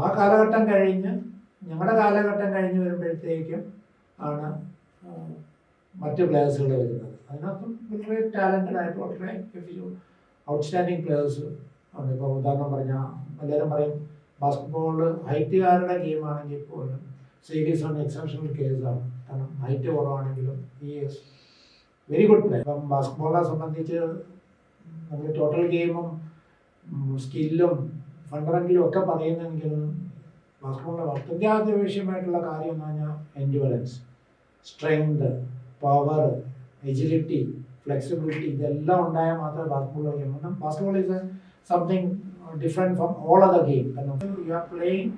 ആ കാലഘട്ടം കഴിഞ്ഞ് ഞങ്ങളുടെ കാലഘട്ടം കഴിഞ്ഞ് വരുമ്പോഴത്തേക്കും ആണ് മറ്റ് പ്ലെയേഴ്സുകൾ വരുന്നത്. അതിനകത്തും വളരെ ടാലന്റഡ് ആയിട്ട് വളരെ ഔട്ട്സ്റ്റാൻഡിങ് പ്ലെയേഴ്സ് ഉണ്ട്. ഇപ്പോൾ ഉദാഹരണം പറഞ്ഞാൽ എല്ലാവരും പറയും ബാസ്കറ്റ്ബോൾ ഹൈറ്റുകാരുടെ ഗെയിമാണെങ്കിൽ പോലും സീരീസ് ആണ് എക്സെപ്ഷണൽ കേസാണ് കാരണം ഹൈറ്റ് കുറവാണെങ്കിലും ഈ വെരി ഗുഡ് പ്ലേ ഇപ്പം ബാസ്കറ്റ്ബോളിനെ സംബന്ധിച്ച് നമ്മൾ ടോട്ടൽ ഗെയിമും സ്കില്ലും ഫണ്ടമെന്റലും ഒക്കെ പറയുന്നെങ്കിലും ബാസ്കറ്റ്ബോളിന്റെ അത്യാവശ്യമായിട്ടുള്ള കാര്യം എന്ന് പറഞ്ഞാൽ endurance strength power agility flexibility ഇതെല്ലാം ഉണ്ടായാൽ മാത്രമേ ബാസ്കറ്റ്ബോൾ കളിക്കാൻ പറ്റും basketball is something different from all other game you are playing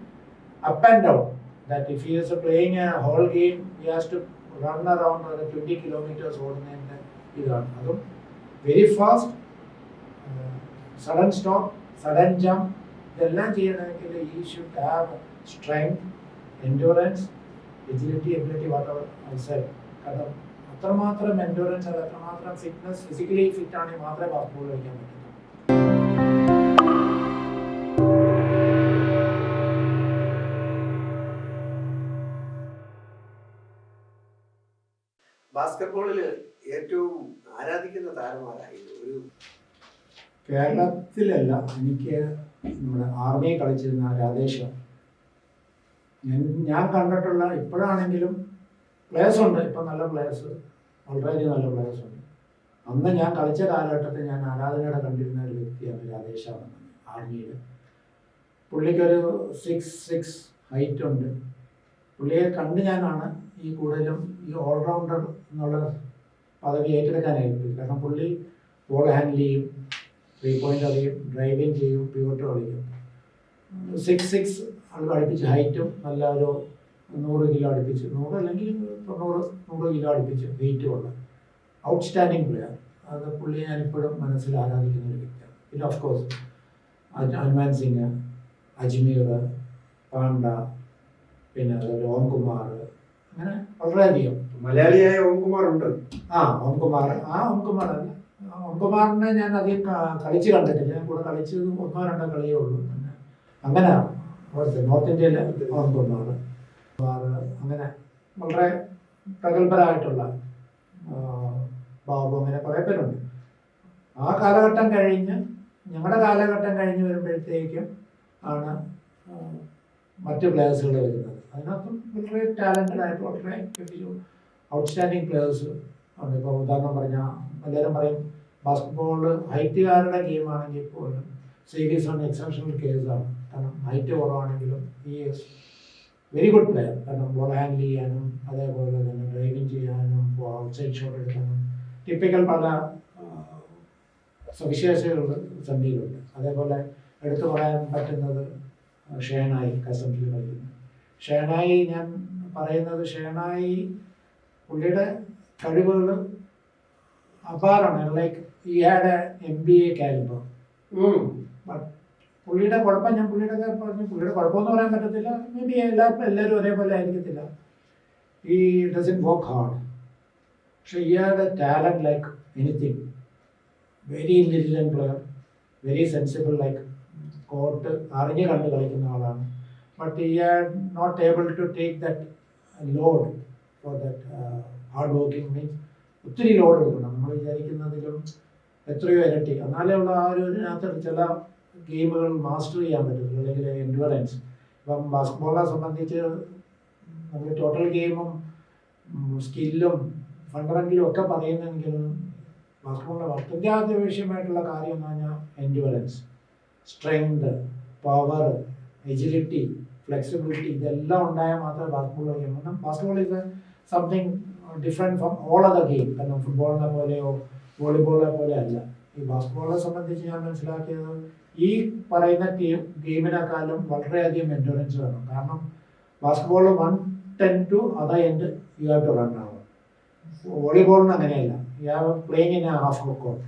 up and down that if you is playing a whole game you has to run around ഒരു twenty kilometers ഓടുന്നതിന്റെ ഇതാണ്. അതും very fast sudden stop sudden jump ഇതെല്ലാം ചെയ്യണമെങ്കിൽ he should have strength endurance agility ability whatever I said കാരണം അത്രമാത്രം endurance അത് അത്രമാത്രം ഫിറ്റ്നസ് ഫിസിക്കലി ഫിറ്റ് ആണെങ്കിൽ മാത്രമേ ബാസ്കറ്റ്ബോൾ കളിക്കാൻ പറ്റുള്ളൂ ബാസ്കറ്റ്ബോളിൽ ഏറ്റവും ആരാധിക്കുന്ന താരമാരായി? ഒരു കേരളത്തിലല്ല എനിക്ക് നമ്മുടെ ആർമിയെ കളിച്ചിരുന്ന രാധേഷ്. ഞാൻ ഞാൻ കണ്ടിട്ടുള്ള ഇപ്പോഴാണെങ്കിലും പ്ലേയേഴ്സ് ഉണ്ട്. ഇപ്പം നല്ല പ്ലേയേഴ്സ് വളരെയധികം നല്ല പ്ലേയേഴ്സ് ഉണ്ട്. അന്ന് ഞാൻ കളിച്ച കാലഘട്ടത്തിൽ ഞാൻ ആരാധനയുടെ കണ്ടിരുന്ന ഒരു വ്യക്തിയാണ് രാധേഷാണ് ആർമിയിൽ പുള്ളിക്കൊരു സിക്സ് സിക്സ് ഹൈറ്റ് ഉണ്ട്. പുള്ളിയെ കണ്ട് ഞാനാണ് ഈ കൂടുതലും ഈ ഓൾറൗണ്ടർ എന്നുള്ള പദവി ഏറ്റെടുക്കാനായിരുന്നു കാരണം പുള്ളി ബോൾ ഹാൻഡിൽ ചെയ്യും ത്രീ പോയിന്റ് അറിയും ഡ്രൈവിങ് ചെയ്യും പിവട്ട് അറിയും സിക്സ് സിക്സ് ആൾ അടുപ്പിച്ച് ഹൈറ്റും നല്ല ഒരു നൂറ് കിലോ അടുപ്പിച്ച് നൂറ് അല്ലെങ്കിൽ തൊണ്ണൂറ് നൂറ് കിലോ അടുപ്പിച്ച് വെയിറ്റും ഉള്ള ഔട്ട്സ്റ്റാൻഡിങ് പ്ലെയർ അത് പുള്ളി ഞാനിപ്പോഴും മനസ്സിൽ ആരാധിക്കുന്ന ഒരു വ്യക്തിയാണ്. പിന്നെ ഓഫ് കോഴ്സ് ഹനുമാൻ സിംഗ് അജ്മീർ പാണ്ഡ പിന്നെ അതുപോലെ ഓംകുമാർ അങ്ങനെ വളരെയധികം. മലയാളിയായ ഓംകുമാർ ഉണ്ട്. ആ ഓംകുമാർ ആ ഓംകുമാർ അല്ല. ആ ഓംകുമാറിനെ ഞാൻ അധികം കളിച്ച് കണ്ടിട്ടില്ല. ഞാൻ കൂടെ കളിച്ചത് ഒന്നോ രണ്ടോ കളിയേ ഉള്ളൂ. പിന്നെ അങ്ങനെ അവിടുത്തെ നോർത്ത് ഇന്ത്യയിലെ ഒമ്പമാറ് അങ്ങനെ വളരെ പ്രഗത്ഭരായിട്ടുള്ള ബാബു അങ്ങനെ കുറേ പേരുണ്ട്. ആ കാലഘട്ടം കഴിഞ്ഞ് ഞങ്ങളുടെ കാലഘട്ടം കഴിഞ്ഞ് വരുമ്പോഴത്തേക്കും ആണ് മറ്റ് പ്ലെയേഴ്സുകൾ വരുന്നത്. അതിനകത്തും വളരെ ടാലന്റഡ് ആയിട്ട് വളരെ ഔട്ട്സ്റ്റാൻഡിങ് പ്ലെയേഴ്സ് ഉണ്ട്. ഇപ്പോൾ ഉദാഹരണം പറഞ്ഞാൽ എല്ലാവരും പറയും ബാസ്കറ്റ്ബോൾ ഹൈറ്റുകാരുടെ ഗെയിമാണെങ്കിൽ പോലും സീരീസ് ആണ് എക്സെപ്ഷണൽ കേസാണ് കാരണം ഹൈറ്റ് കുറവാണെങ്കിലും ഈ വെരി ഗുഡ് പ്ലെയർ കാരണം ബോൾ ഹാൻഡിൽ ചെയ്യാനും അതേപോലെ തന്നെ ഡ്രൈവിംഗ് ചെയ്യാനും ഔട്ട്സൈഡ് ഷോട്ട് എടുക്കാനും ടിപ്പിക്കൽ പല സവിശേഷതകളുണ്ട് സന്ധിയിലുണ്ട്. അതേപോലെ എടുത്തു പറയാൻ പറ്റുന്നത് ഷേണായി കസ്റ്റംസിൽ കളിക്കുന്നു ഷേണായി ഞാൻ പറയുന്നത് ഷേണായി പുള്ളിയുടെ കഴിവുകൾ അപാരമാണ്. Like he had M B A caliber പുള്ളിയുടെ കുഴപ്പം ഞാൻ പുള്ളിയുടെ പറഞ്ഞു പുള്ളിയുടെ കുഴപ്പമെന്ന് പറയാൻ പറ്റത്തില്ല. മേ ബി എല്ലാവർക്കും എല്ലാവരും ഒരേപോലെ ആയിരിക്കത്തില്ല. ഈ ഡസൻ വർക്ക് ഹാർഡ് പക്ഷെ ഇയാളുടെ talent like anything very intelligent player very sensible like court അറിഞ്ഞ് കണ്ട് കളിക്കുന്ന ആളാണ്. But he are not able to take that load for that hard working means ഒത്തിരി ലോഡ് എടുക്കണം നമ്മൾ വിചാരിക്കുന്നതിലും എത്രയോ ഇരട്ടി എന്നാലേ ഉള്ള ആ ഒരു ഇതിനകത്ത് ചില ഗെയിമുകൾ മാസ്റ്റർ ചെയ്യാൻ പറ്റുള്ളൂ അല്ലെങ്കിൽ എൻഡുറൻസ് ഇപ്പം ബാസ്കറ്റ്ബോളിനെ സംബന്ധിച്ച് നമ്മൾ ടോട്ടൽ ഗെയിമും സ്കില്ലും ഫണ്ടമെന്റലും ഒക്കെ പറയുന്നെങ്കിലും ബാസ്കറ്റ്ബോളിന്റെ അത്യാവശ്യമായിട്ടുള്ള കാര്യം എന്ന് പറഞ്ഞാൽ endurance strength power agility flexibility ഇതെല്ലാം ഉണ്ടായാൽ മാത്രമേ ബാസ്കറ്റ്ബോൾ കളിക്കാൻ പറ്റും. ബാസ്കറ്റ്ബോൾ ഇത് something different from all other game കാരണം ഫുട്ബോളിനെ പോലെയോ വോളിബോളിനെ പോലെ അല്ല. ഈ ബാസ്കറ്റ്ബോളിനെ സംബന്ധിച്ച് ഞാൻ മനസ്സിലാക്കിയത് ഈ പറയുന്ന ഗെയിം ഗെയിമിനെക്കാളും വളരെയധികം എൻഡുറൻസ് വേണം. കാരണം basketball one ten to other end you have to run ആവും വോളിബോളിന് അങ്ങനെയല്ല. You have playing in half court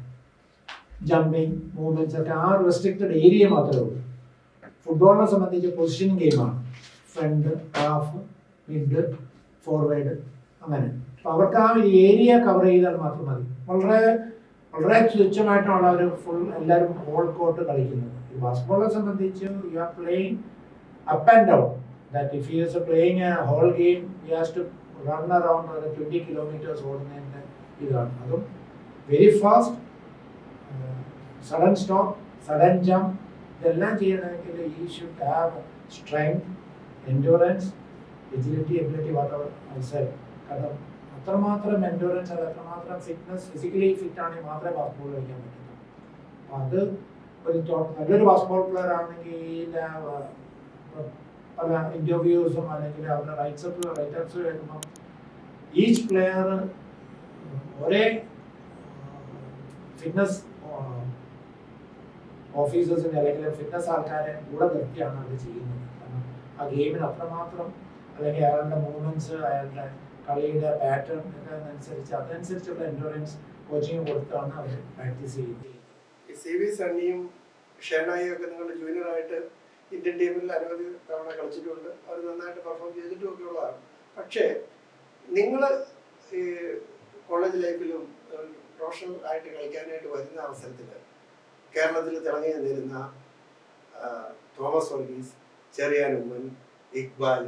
jumping movements ഒക്കെ ആ റെസ്ട്രിക്റ്റഡ് ഏരിയ മാത്രമേ ഉള്ളൂ. ഫുട്ബോളിനെ സംബന്ധിച്ച് പൊസിഷൻ ഗെയിമാണ് ഫ്രണ്ട് ഹാഫ് മിഡ് ഫോർവേഡ് അങ്ങനെ. അവർക്ക് ആ ഒരു ഏരിയ കവർ ചെയ്താൽ മാത്രം മതി. വളരെ വളരെ തുച്ഛമായിട്ടുള്ള ഒരു ഫുൾ എല്ലാവരും ഹോൾ കോർട്ട് കളിക്കുന്നത്. ഈ ബാസ്കറ്റ്ബോളിനെ സംബന്ധിച്ച് you are playing up and down that if you is playing a whole game you has to run around ഒരു ട്വന്റി കിലോമീറ്റേഴ്സ് ഓടുന്നതിന്റെ ഇതാണ്. അതും very fast sudden stop sudden jump ഇതെല്ലാം ചെയ്യണമെങ്കിൽ he should have strength endurance agility ability what are I said കാരണം അത്രമാത്രം endurance അത് അത്രമാത്രം ഫിറ്റ്നസ് ഫിസിക്കലി ഫിറ്റ് ആണെങ്കിൽ മാത്രമേ ബാസ്കറ്റ്ബോൾ കളിക്കാൻ പറ്റുള്ളൂ അത് ഒരു നല്ലൊരു ബാസ്കറ്റ്ബോൾ പ്ലെയർ ആണെങ്കിൽ പല ഇന്റർവ്യൂസും അല്ലെങ്കിൽ അവരുടെ റൈറ്റ്സ് അപ്പ് റൈറ്റപ്സ് കേൾക്കുമ്പോൾ ഈച്ച് പ്ലെയർ ഒരേ ഫിറ്റ്നസ് ഓഫീസേഴ്സിന്റെ അല്ലെങ്കിൽ ഫിറ്റ്നസ് ആൾക്കാരെ കൂടെ നിർത്തിയാണ് അത് ചെയ്യുന്നത്. കാരണം ആ ഗെയിമിന് അത്രമാത്രം അല്ലെങ്കിൽ അയാളുടെ മൂവ്മെന്റ്സ് അയാളുടെ കളിയുടെ പാറ്റേൺ അനുസരിച്ച് അതനുസരിച്ചുള്ള എൻഡോറൻസ് കോച്ചിങ് കൊടുത്താണ് അവർ പ്രാക്ടീസ് ചെയ്യുന്നത്. സി വി സണ്ണിയും ഷേണായും ഒക്കെ നിങ്ങളുടെ ജൂനിയറായിട്ട് ഇന്ത്യൻ ടീമിൽ അനവധി തവണ കളിച്ചിട്ടുണ്ട്. അവർ നന്നായിട്ട് പെർഫോം ചെയ്തിട്ടും ഒക്കെ ഉള്ളതാണ് പക്ഷേ നിങ്ങൾ ഈ കോളേജ് ലൈഫിലും പ്രൊഫഷണൽ ആയിട്ട് കളിക്കാനായിട്ട് വരുന്ന അവസരത്തിൽ കേരളത്തിൽ തിളങ്ങി നിന്നിരുന്ന തോമസ് വർഗീസ് ചെറിയാൻ ഉമ്മൻ ഇക്ബാൽ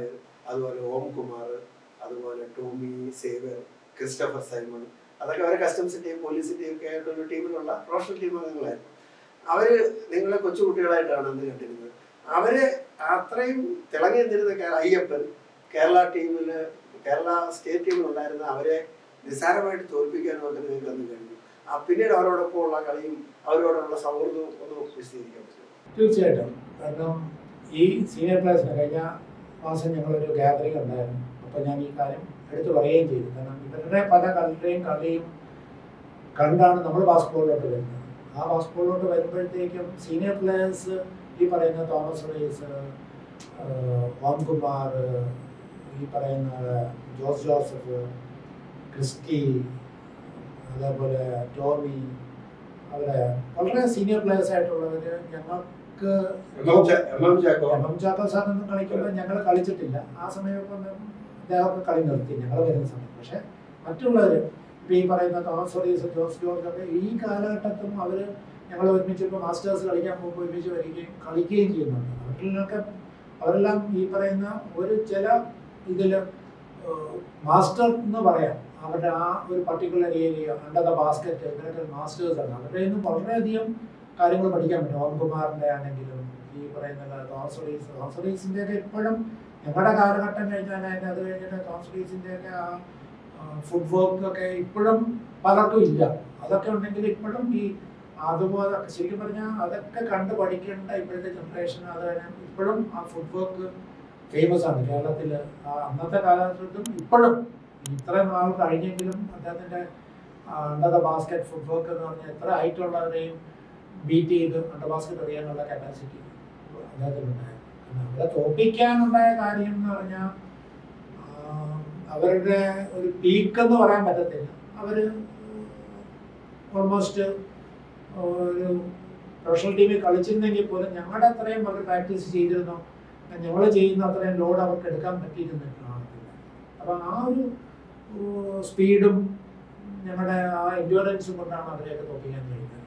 അതുപോലെ ഓം കുമാർ അതുപോലെ ടോമി സേവർ ക്രിസ്റ്റഫർ സൈമൺ. അതൊക്കെ അവരെ കസ്റ്റംസിന്റെയും പോലീസിന്റെയും ഒക്കെ ആയിട്ടുള്ള ടീമിലുള്ള പ്രൊഫഷണൽ ടീം അംഗങ്ങളായിരുന്നു അവർ നിങ്ങളെ കൊച്ചുകുട്ടികളായിട്ടാണ് അന്ന് കണ്ടിരുന്നത്. അവർ അത്രയും തിളങ്ങി നിന്നിരുന്ന അയ്യപ്പൻ കേരള ടീമിൽ കേരള സ്റ്റേറ്റ് ടീമിൽ ഉണ്ടായിരുന്ന അവരെ നിസ്സാരമായിട്ട് തോൽപ്പിക്കാനും ഒക്കെ നിങ്ങൾക്ക് അന്ന് കഴിഞ്ഞു. ആ പിന്നീട് അവരോടൊപ്പം ഉള്ള കളിയും അവരോടുള്ള സൗഹൃദവും ഒന്ന് വിശദീകരിക്കാൻ പറ്റും തീർച്ചയായിട്ടും. കാരണം ഈ സീനിയർ പ്ലേയേഴ്സിന് കഴിഞ്ഞ മാസം ഞങ്ങളൊരു ഗ്യാദറിംഗ് ഉണ്ടായിരുന്നു. അപ്പോൾ ഞാൻ ഈ കാര്യം എടുത്തു പറയുകയും ചെയ്തു. കാരണം ഇവരുടെ പല കളിയുടെയും കളിയും കണ്ടാണ് നമ്മൾ ബാസ്കറ്റ്ബോളിലോട്ട് വരുന്നത്. ആ ബാസ്കറ്റ്ബോളിലോട്ട് വരുമ്പോഴത്തേക്കും സീനിയർ പ്ലേയേഴ്സ് ഈ പറയുന്ന തോമസ് റീസ് ഓംകുമാർ ഈ പറയുന്ന ജോസ് ജോസഫ് ക്രിസ്റ്റി അതേപോലെ ടോമി അവിടെ വളരെ സീനിയർ പ്ലേയേഴ്സ് ആയിട്ടുള്ളവർ ഞങ്ങൾക്ക് എം എം ചാക്കോ? സാറിനൊന്നും കളിക്കുമ്പോൾ ഞങ്ങൾ കളിച്ചിട്ടില്ല. ആ ഒന്ന് അദ്ദേഹമൊക്കെ കളി നിർത്തി. ഞങ്ങൾ വരുന്ന സമയത്ത് പക്ഷെ മറ്റുള്ളവർ ഇപ്പം ഈ പറയുന്ന തോമസ് ജോർജ് ജോസ് ജോർജ് ഒക്കെ ഈ കാലഘട്ടത്തും അവർ ഞങ്ങൾ ഒരുമിച്ച് ഇപ്പോൾ മാസ്റ്റേഴ്സ് കളിക്കാൻ പോകുമ്പോൾ ഒരുമിച്ച് വരികയും കളിക്കുകയും ചെയ്യുന്നുണ്ട്. അവരിലൊക്കെ അവരെല്ലാം ഈ പറയുന്ന ഒരു ചില ഇതിൽ മാസ്റ്റർ എന്ന് പറയാം. അവരുടെ ആ ഒരു particular area under the basket ഇവരൊക്കെ മാസ്റ്റേഴ്സ് ആണ്. അവരുടെ നിന്ന് വളരെയധികം കാര്യങ്ങൾ പഠിക്കാൻ പറ്റും. ഓം കുമാറിന്റെ ആണെങ്കിലും ഈ പറയുന്ന തോമസുഡീസ് തോമസുഡീസിന്റെ ഒക്കെ ഇപ്പോഴും ഞങ്ങളുടെ കാലഘട്ടം കഴിഞ്ഞാൽ അത് കഴിഞ്ഞിട്ട് തോമസുഡീസിന്റെ ഒക്കെ ആ ഫുഡ് വർക്കൊക്കെ ഇപ്പോഴും പലർക്കും ഇല്ല. അതൊക്കെ ഉണ്ടെങ്കിൽ ഇപ്പോഴും ഈ അതുപോലെ ശരിക്കും പറഞ്ഞാൽ അതൊക്കെ കണ്ട് പഠിക്കേണ്ട ഇപ്പോഴത്തെ ജനറേഷൻ അത് ഇപ്പോഴും ആ ഫുഡ് വർക്ക് ഫേമസ് ആണ്. കേരളത്തിൽ അന്നത്തെ കാലഘട്ടത്തും ഇപ്പോഴും ഇത്രയും നാൾ കഴിഞ്ഞെങ്കിലും അദ്ദേഹത്തിന്റെ അണ്ടർ ബാസ്കറ്റ് ഫുഡ് വർക്ക് എന്ന് പറഞ്ഞാൽ എത്ര ഹൈറ്റ് ഉള്ളവരെയും ബീറ്റ് ചെയ്ത് അണ്ടർ ബാസ്കറ്റ് അറിയാനുള്ള കപ്പാസിറ്റി അദ്ദേഹത്തിനുണ്ടായിരുന്നു കാരണം തോൽപ്പിക്കാനുണ്ടായ കാര്യം എന്ന് പറഞ്ഞാൽ അവരുടെ ഒരു പീക്ക് എന്ന് പറയാൻ പറ്റത്തില്ല. അവർ ഓൾമോസ്റ്റ് ഒരു പ്രൊഫഷണൽ ടീമിൽ കളിച്ചിരുന്നെങ്കിൽ പോലും ഞങ്ങളുടെ അത്രയും അവർ പ്രാക്ടീസ് ചെയ്തിരുന്നോ ഞങ്ങൾ ചെയ്യുന്ന അത്രയും ലോഡ് അവർക്ക് എടുക്കാൻ പറ്റിയിരുന്നില്ല കാണത്തില്ല. അപ്പം ആ ഒരു സ്പീഡും ഞങ്ങളുടെ ആ എൻഡ്യൂറൻസും കൊണ്ടാണ് അവരെയൊക്കെ തോപ്പിക്കാൻ കഴിയുന്നത്.